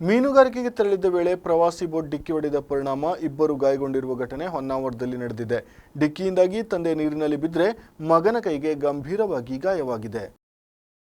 ಮೀನುಗಾರಿಕೆಗೆ ತೆರಳಿದ್ದ ವೇಳೆ ಪ್ರವಾಸಿ ಬೋಟ್ ಡಿಕ್ಕಿ ಹೊಡೆದ ಪರಿಣಾಮ ಇಬ್ಬರು ಗಾಯಗೊಂಡಿರುವ ಘಟನೆ ಹೊನ್ನಾವರದಲ್ಲಿ ನಡೆದಿದೆ. ಡಿಕ್ಕಿಯಿಂದಾಗಿ ತಂದೆ ನೀರಿನಲ್ಲಿ ಬಿದ್ದರೆ ಮಗನ ಕೈಗೆ ಗಂಭೀರವಾಗಿ ಗಾಯವಾಗಿದೆ.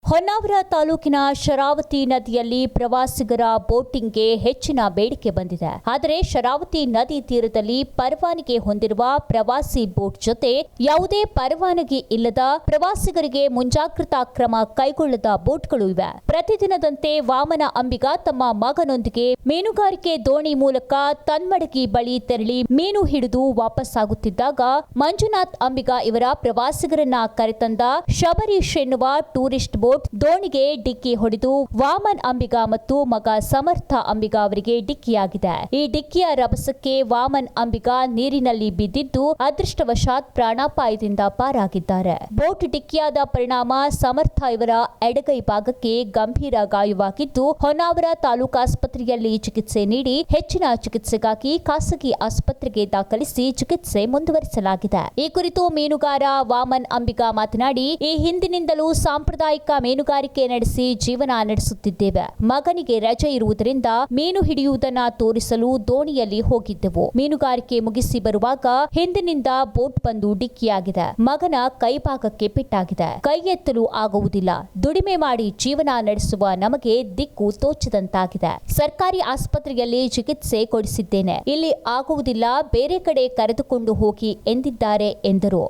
ಹೊನ್ನಾವರ ತಾಲೂಕಿನ ಶರಾವತಿ ನದಿಯಲ್ಲಿ ಪ್ರವಾಸಿಗರ ಬೋಟಿಂಗ್ಗೆ ಹೆಚ್ಚಿನ ಬೇಡಿಕೆ ಬಂದಿದೆ. ಆದರೆ ಶರಾವತಿ ನದಿ ತೀರದಲ್ಲಿ ಪರವಾನಗಿ ಹೊಂದಿರುವ ಪ್ರವಾಸಿ ಬೋಟ್ ಜೊತೆ ಯಾವುದೇ ಪರವಾನಗಿ ಇಲ್ಲದ ಪ್ರವಾಸಿಗರಿಗೆ ಮುಂಜಾಗ್ರತಾ ಕ್ರಮ ಕೈಗೊಳ್ಳದ ಬೋಟ್ಗಳು ಇವೆ. ಪ್ರತಿದಿನದಂತೆ ವಾಮನ ಅಂಬಿಗ ತಮ್ಮ ಮಗನೊಂದಿಗೆ ಮೀನುಗಾರಿಕೆ ದೋಣಿ ಮೂಲಕ ತನ್ಮಡಗಿ ಬಳಿ ತೆರಳಿ ಮೀನು ಹಿಡಿದು ವಾಪಸ್ಸಾಗುತ್ತಿದ್ದಾಗ ಮಂಜುನಾಥ್ ಅಂಬಿಗ ಇವರ ಪ್ರವಾಸಿಗರನ್ನ ಕರೆತಂದ ಶಬರೀಶ್ ಎನ್ನುವ ಟೂರಿಸ್ಟ್ ಬೋಟ್ ದೋಣಿಗೆ ಡಿಕ್ಕಿ ಹೊಡೆದು ವಾಮನ್ ಅಂಬಿಗ ಮತ್ತು ಮಗ ಸಮರ್ಥ ಅಂಬಿಗ ಅವರಿಗೆ ಡಿಕ್ಕಿಯಾಗಿದೆ. ಈ ಡಿಕ್ಕಿಯ ರಭಸಕ್ಕೆ ವಾಮನ್ ಅಂಬಿಗ ನೀರಿನಲ್ಲಿ ಬಿದ್ದಿದ್ದು ಅದೃಷ್ಟವಶಾತ್ ಪ್ರಾಣಾಪಾಯದಿಂದ ಪಾರಾಗಿದ್ದಾರೆ. ಬೋಟ್ ಡಿಕ್ಕಿಯಾದ ಪರಿಣಾಮ ಸಮರ್ಥ ಇವರ ಎಡಗೈ ಭಾಗಕ್ಕೆ ಗಂಭೀರ ಗಾಯವಾಗಿದ್ದು, ಹೊನ್ನಾವರ ತಾಲೂಕು ಆಸ್ಪತ್ರೆಯಲ್ಲಿ ಚಿಕಿತ್ಸೆ ನೀಡಿ ಹೆಚ್ಚಿನ ಚಿಕಿತ್ಸೆಗಾಗಿ ಖಾಸಗಿ ಆಸ್ಪತ್ರೆಗೆ ದಾಖಲಿಸಿ ಚಿಕಿತ್ಸೆ ಮುಂದುವರಿಸಲಾಗಿದೆ. ಈ ಕುರಿತು ಮೀನುಗಾರ ವಾಮನ್ ಅಂಬಿಗ ಮಾತನಾಡಿ, ಈ ಹಿಂದಿನಿಂದಲೂ ಸಾಂಪ್ರದಾಯಿಕ ಮೀನುಗಾರಿಕೆ ನಡೆಸಿ ಜೀವನ ನಡೆಸುತ್ತಿದ್ದೇವೆ. ಮಗನಿಗೆ ರಜೆ ಇರುವುದರಿಂದ ಮೀನು ಹಿಡಿಯುವುದನ್ನ ತೋರಿಸಲು ದೋಣಿಯಲ್ಲಿ ಹೋಗಿದ್ದೆವು. ಮೀನುಗಾರಿಕೆ ಮುಗಿಸಿ ಬರುವಾಗ ಹಿಂದಿನಿಂದ ಬೋಟ್ ಬಂದು ಡಿಕ್ಕಿಯಾಗಿದೆ. ಮಗನ ಕೈಭಾಗಕ್ಕೆ ಪೆಟ್ಟಾಗಿದೆ. ಕೈ ಎತ್ತಲು ಆಗುವುದಿಲ್ಲ. ದುಡಿಮೆ ಮಾಡಿ ಜೀವನ ನಡೆಸುವ ನಮಗೆ ದಿಕ್ಕು ತೋಚದಂತಾಗಿದೆ. ಸರ್ಕಾರಿ ಆಸ್ಪತ್ರೆಯಲ್ಲಿ ಚಿಕಿತ್ಸೆ ಕೊಡಿಸಿದ್ದೇನೆ. ಇಲ್ಲಿ ಆಗುವುದಿಲ್ಲ. ಬೇರೆ ಕಡೆ ಕರೆದುಕೊಂಡು ಹೋಗಿ ಎಂದಿದ್ದಾರೆ ಎಂದರು.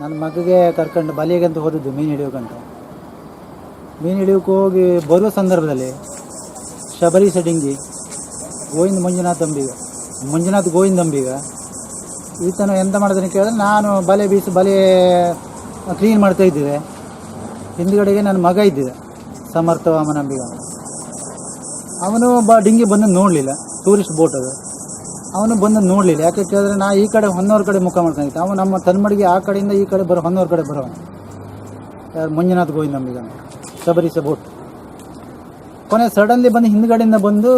ನನ್ನ ಮಗಗೆ ಕರ್ಕೊಂಡು ಅಂತ ಹೋದದ್ದು ಮೀನು ಹಿಡಿಯೋಕಂತ ಮೀನು ಹಿಡಿಯೋಕೆ ಹೋಗಿ ಬರುವ ಸಂದರ್ಭದಲ್ಲಿ ಶಬರಿ ಸಡಿಂಗಿ, ಗೋವಿಂದ ಮಂಜುನಾಥ್ ಅಂಬಿಗ, ಮಂಜುನಾಥ್ ಗೋವಿಂದ ಅಂಬಿಗ, ಈತನ ಎಂತ ಮಾಡಿದ್ರೆ ಕೇಳಿದ್ರೆ, ನಾನು ಬಲೆ ಬೀಸಿ ಬಲೆ ಕ್ಲೀನ್ ಮಾಡ್ತಾ ಇದ್ದಿದೆ ಹಿಂದುಗಡೆಗೆ ನನ್ನ ಮಗ ಇದ್ದಿದೆ, ಸಮರ್ಥ ವಾಮನ ಅಂಬಿಗ. ಅವನು ಬ, ಡಿಂಗಿ ಬಂದು ನೋಡಲಿಲ್ಲ ಟೂರಿಸ್ಟ್ ಬೋಟ್ ಅದು. ಅವನು ಬಂದು ನೋಡಲಿಲ್ಲ. ಯಾಕೆ ಕೇಳಿದ್ರೆ, ನಾ ಈ ಕಡೆ ಹೊನ್ನೋರ್ ಕಡೆ ಮುಖ ಮಾಡ್ಕೊಂಡಿದ್ದೆ ಅವನು ನಮ್ಮ ತನ್ಮಡಿಗೆ ಆ ಕಡೆಯಿಂದ ಈ ಕಡೆ ಬರೋ, ಹೊನ್ನೋರ್ ಕಡೆ ಬರೋನು ಯಾರು, ಮಂಜುನಾಥ್ ಗೋವಿಂದ ಅಂಬಿಗ. ಶಬರೀಶ ಬೋಟ್ ಕೊನೆ ಸಡನ್ಲಿ ಬಂದು ಹಿಂದ್ಗಡೆಯಿಂದ ಬಂದು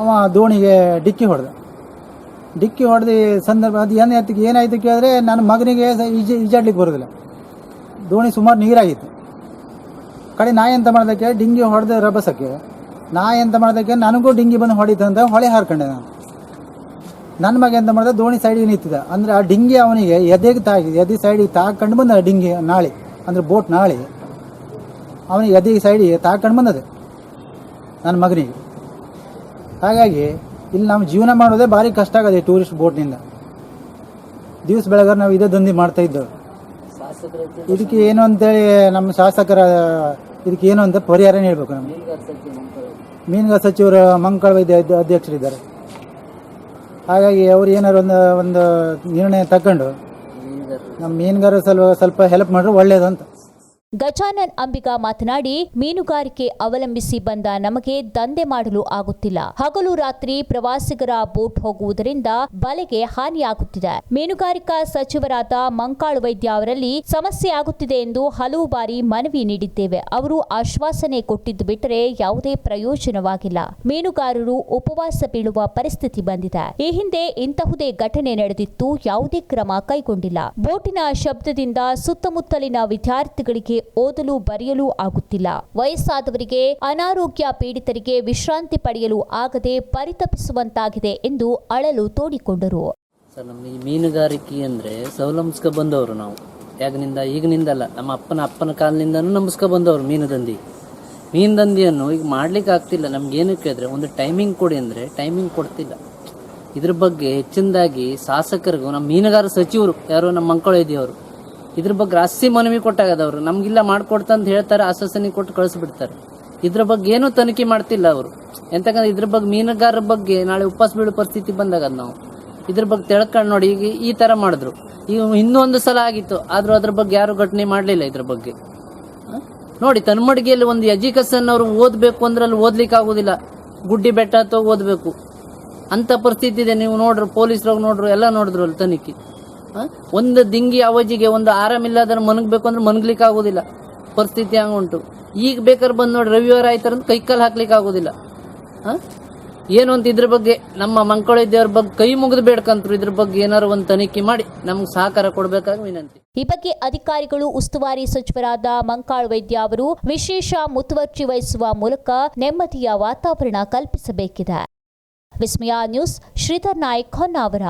ಅವ ದೋಣಿಗೆ ಡಿಕ್ಕಿ ಹೊಡೆದ. ಡಿಕ್ಕಿ ಹೊಡೆದು ಸಂದರ್ಭ ಅದು ಏನಾಯ್ತು ಏನಾಯ್ತು ಕೇಳಿದ್ರೆ ನನ್ನ ಮಗನಿಗೆ ಈಜು ಈಜ ಈಜಾಡ್ಲಿಕ್ಕೆ ಬರೋದಿಲ್ಲ. ದೋಣಿ ಸುಮಾರು ನೀರಾಗಿತ್ತು. ಕಡೆ ನಾ ಎಂತ ಮಾಡ್ದಕ್ಕೆ ಡಿಂಗಿ ಹೊಡೆದ ರಭಸಕ್ಕೆ. ನಾ ಎಂತ ಮಾಡ್ದಕ್ಕೆ ನನಗೂ ಡಿಂಗಿ ಬಂದು ಹೊಡಿತು ಅಂತ ಹೊಳೆ ಹಾರ್ಕೊಂಡೆ ನಾನು. ನನ್ನ ಮಗ ಎಂತ ಮಾಡ್ದೆ ದೋಣಿ ಸೈಡಿಗೆ ನಿಂತಿದ್ದ. ಅಂದ್ರೆ ಆ ಡಿಂಗಿ ಅವನಿಗೆ ಎದೆಗೆ ತಾಗಿ ಎದೆ ಸೈಡಿಗೆ ತಾಕೊಂಡು ಬಂದ ಆ ಡಿಂಗಿ ನಾಳೆ. ಅಂದ್ರೆ ಬೋಟ್ ನಾಳೆ. ಅವನಿಗೆ ಎದೆಗೆ ಸೈಡಿಗೆ ತಾಕೊಂಡು ಬಂದದೆ ನನ್ನ ಮಗನಿಗೆ. ಹಾಗಾಗಿ ಇಲ್ಲಿ ನಾವು ಜೀವನ ಮಾಡೋದೇ ಭಾರಿ ಕಷ್ಟ ಆಗದೆ ಟೂರಿಸ್ಟ್ ಬೋಟ್ನಿಂದ ದಿವಸ ಬೆಳಗಾರ ನಾವು ಇದೇ ದಂಧೆ ಮಾಡ್ತಾ ಇದ್ದೆವು. ಇದಕ್ಕೆ ಏನು ಅಂತೇಳಿ ನಮ್ಮ ಶಾಸಕರ ಇದಕ್ಕೆ ಏನು ಅಂತ ಪರಿಹಾರ ಹೇಳ್ಬೇಕು ನಮ್ಗೆ. ಮೀನುಗಾರ ಸಚಿವರು ಮಂಗಳ ವೈದ್ಯ ಅಧ್ಯಕ್ಷರಿದ್ದಾರೆ. ಹಾಗಾಗಿ ಅವ್ರು ಏನಾರು ಒಂದು ಒಂದು ನಿರ್ಣಯ ತಗೊಂಡು ನಮ್ಮ ಮೀನುಗಾರ ಸ್ವಲ್ಪ ಸ್ವಲ್ಪ ಹೆಲ್ಪ್ ಮಾಡಿದ್ರೆ ಒಳ್ಳೇದು ಅಂತ ಗಜಾನನ್ ಅಂಬಿಗಾ ಮಾತನಾಡಿ, ಮೀನುಗಾರಿಕೆ ಅವಲಂಬಿಸಿ ಬಂದ ನಮಗೆ ದಂಧೆ ಮಾಡಲು ಆಗುತ್ತಿಲ್ಲ. ಹಗಲು ರಾತ್ರಿ ಪ್ರವಾಸಿಗರ ಬೋಟ್ ಹೋಗುವುದರಿಂದ ಬಲೆಗೆ ಹಾನಿಯಾಗುತ್ತಿದೆ. ಮೀನುಗಾರಿಕಾ ಸಚಿವರಾದ ಮಂಕಾಳು ವೈದ್ಯ ಅವರಲ್ಲಿ ಸಮಸ್ಯೆ ಆಗುತ್ತಿದೆ ಎಂದು ಹಲವು ಬಾರಿ ಮನವಿ ನೀಡಿದ್ದೇವೆ. ಅವರು ಆಶ್ವಾಸನೆ ಕೊಟ್ಟಿದ್ದು ಬಿಟ್ಟರೆ ಯಾವುದೇ ಪ್ರಯೋಜನವಾಗಿಲ್ಲ. ಮೀನುಗಾರರು ಉಪವಾಸ ಬೀಳುವ ಪರಿಸ್ಥಿತಿ ಬಂದಿದೆ. ಈ ಹಿಂದೆ ಇಂತಹುದೇ ಘಟನೆ ನಡೆದಿತ್ತು. ಯಾವುದೇ ಕ್ರಮ ಕೈಗೊಂಡಿಲ್ಲ. ಬೋಟಿನ ಶಬ್ದದಿಂದ ಸುತ್ತಮುತ್ತಲಿನ ವಿದ್ಯಾರ್ಥಿಗಳಿಗೆ ಓದಲು ಬರೆಯಲು ಆಗುತ್ತಿಲ್ಲ. ವಯಸ್ಸಾದವರಿಗೆ, ಅನಾರೋಗ್ಯ ಪೀಡಿತರಿಗೆ ವಿಶ್ರಾಂತಿ ಪಡೆಯಲು ಆಗದೆ ಪರಿತಪಿಸುವಂತಾಗಿದೆ ಎಂದು ಅಳಲು ತೋಡಿಕೊಂಡರು. ಸರ್ ಈ ಮೀನುಗಾರಿಕೆ ಅಂದರೆ ಸವಲಂಬಿಸ್ಕೊ ಬಂದವರು ನಾವು. ಯಾಗನಿಂದ ಈಗಿನಿಂದಲ್ಲ. ನಮ್ಮ ಅಪ್ಪನ ಅಪ್ಪನ ಕಾಲದಿಂದನೂ ನಮಸ್ಕ ಬಂದವರು ಮೀನು ದಂಧಿ ಮೀನು ದಂಧಿಯನ್ನು ಈಗ ಮಾಡ್ಲಿಕ್ಕೆ ಆಗ್ತಿಲ್ಲ. ನಮ್ಗೆ ಏನಕ್ಕೆ ಕೇಳಿದ್ರೆ ಒಂದು ಟೈಮಿಂಗ್ ಕೊಡಿ ಅಂದರೆ ಟೈಮಿಂಗ್ ಕೊಡ್ತಿಲ್ಲ. ಇದ್ರ ಬಗ್ಗೆ ಹೆಚ್ಚಿನದಾಗಿ ಶಾಸಕರಿಗೂ, ನಮ್ಮ ಮೀನುಗಾರ ಸಚಿವರು, ಯಾರು ನಮ್ಮ ಮಂಕಳೈದಿಯವರು ಇದ್ರ ಬಗ್ಗೆ ರಾಸಿ ಮನವಿ ಕೊಟ್ಟಾಗದವ್ರು. ನಮ್ಗಿಲ್ಲ ಮಾಡ್ಕೊಡ್ತಂತ ಹೇಳ್ತಾರೆ, ಆಶ್ವಾಸನೆ ಕೊಟ್ಟು ಕಳಿಸ್ಬಿಡ್ತಾರೆ. ಇದ್ರ ಬಗ್ಗೆ ಏನೂ ತನಿಖೆ ಮಾಡ್ತಿಲ್ಲ ಅವರು. ಎಂತಕಂದ್ರೆ ಇದ್ರ ಬಗ್ಗೆ ಮೀನುಗಾರರ ಬಗ್ಗೆ ನಾಳೆ ಉಪವಾಸ ಬೀಳೋ ಪರಿಸ್ಥಿತಿ ಬಂದಾಗ ನಾವು. ಇದ್ರ ಬಗ್ಗೆ ತಿಳ್ಕೊಂಡು ನೋಡಿ, ಈಗ ಈ ತರ ಮಾಡಿದ್ರು. ಈಗ ಇನ್ನೊಂದು ಸಲ ಆಗಿತ್ತು, ಆದ್ರೂ ಅದ್ರ ಬಗ್ಗೆ ಯಾರು ಘಟನೆ ಮಾಡಲಿಲ್ಲ ಇದ್ರ ಬಗ್ಗೆ. ನೋಡಿ, ತನ್ಮಡಿಗೆಯಲ್ಲಿ ಒಂದು ಎಜುಕೇಶನ್ ಅವರು ಓದ್ಬೇಕು ಅಂದ್ರೆ ಅಲ್ಲಿ ಓದ್ಲಿಕ್ಕೆ ಆಗುದಿಲ್ಲ. ಗುಡ್ಡಿ ಬೆಟ್ಟ ಅಥವಾ ಓದ್ಬೇಕು. ಅಂತ ಪರಿಸ್ಥಿತಿ ಇದೆ, ನೀವು ನೋಡ್ರಿ ಪೊಲೀಸ್ರಾಗ ನೋಡ್ರು, ಎಲ್ಲ ನೋಡಿದ್ರು ಅಲ್ಲಿ ತನಿಖೆ? ಒಂದು ದಿಂಗಿ ಅವಜಿಗೆ ಒಂದು ಆರಾಮಿಲ್ಲ ಅದನ್ನು ಮನಗಬೇಕು ಅಂದ್ರೆ ಮನಗ್ಲಿಕ್ಕೆ ಆಗುದಿಲ್ಲ. ಪರಿಸ್ಥಿತಿ ಹಂಗ ಉಂಟು. ಈಗ ಬೇಕಾದ್ರೆ ಬಂದು ನೋಡಿ ರವಿವಾರ ಆಯ್ತಾರಂತ ಕೈ ಕಾಲು ಹಾಕ್ಲಿಕ್ಕೆ ಆಗುದಿಲ್ಲ. ಹ? ಏನು ಅಂತ ಇದ್ರ ಬಗ್ಗೆ ನಮ್ಮ ಮಂಕಳ ದೇವ್ರ ಬಗ್ಗೆ ಕೈ ಮುಗಿದು ಬೇಡ್ಕಂತ್ರು ಇದ್ರ ಬಗ್ಗೆ ಏನಾರು ಒಂದು ತನಿಖೆ ಮಾಡಿ ನಮ್ಗೆ ಸಹಕಾರ ಕೊಡಬೇಕಾಗಿ ವಿನಂತಿ. ಈ ಬಗ್ಗೆ ಅಧಿಕಾರಿಗಳು ಉಸ್ತುವಾರಿ ಸಚಿವರಾದ ಮಂಕಾಳ್ ವೈದ್ಯ ಅವರು ವಿಶೇಷ ಮುತುವರ್ಜಿ ವಹಿಸುವ ಮೂಲಕ ನೆಮ್ಮದಿಯ ವಾತಾವರಣ ಕಲ್ಪಿಸಬೇಕಿದೆ. ವಿಸ್ಮಯ ನ್ಯೂಸ್ ಶ್ರೀಧರ್ ನಾಯ್ಕ್ ಹೊನ್ನಾವರ.